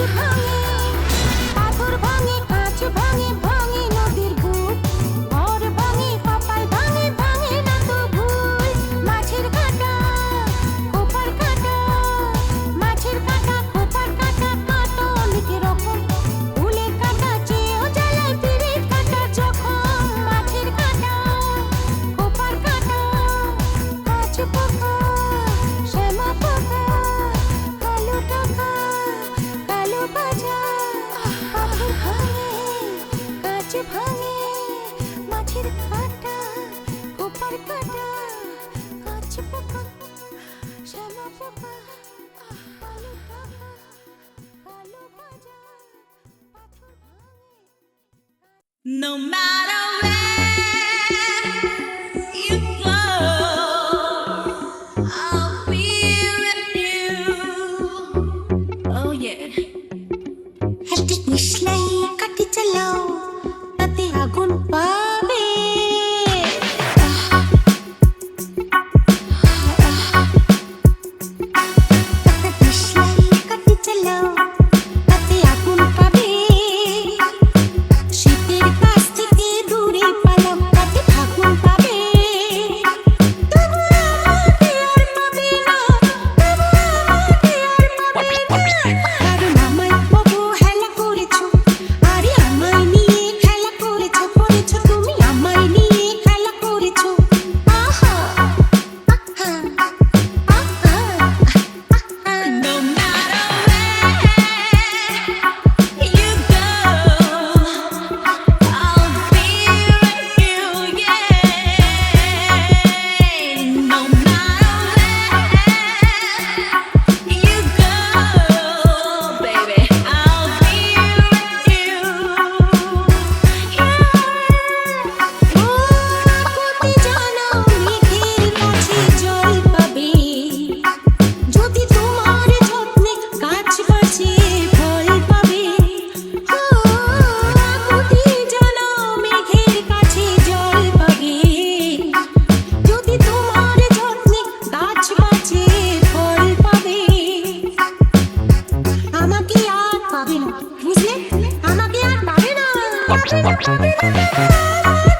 to hold ভাঙে মাছের কাটা, কোপার কাটা, কাঁচ পোকা, শ্যামা পোকা, আলু পোকা কালো বাজার পাথর ভাঙে। No matter where Thank you.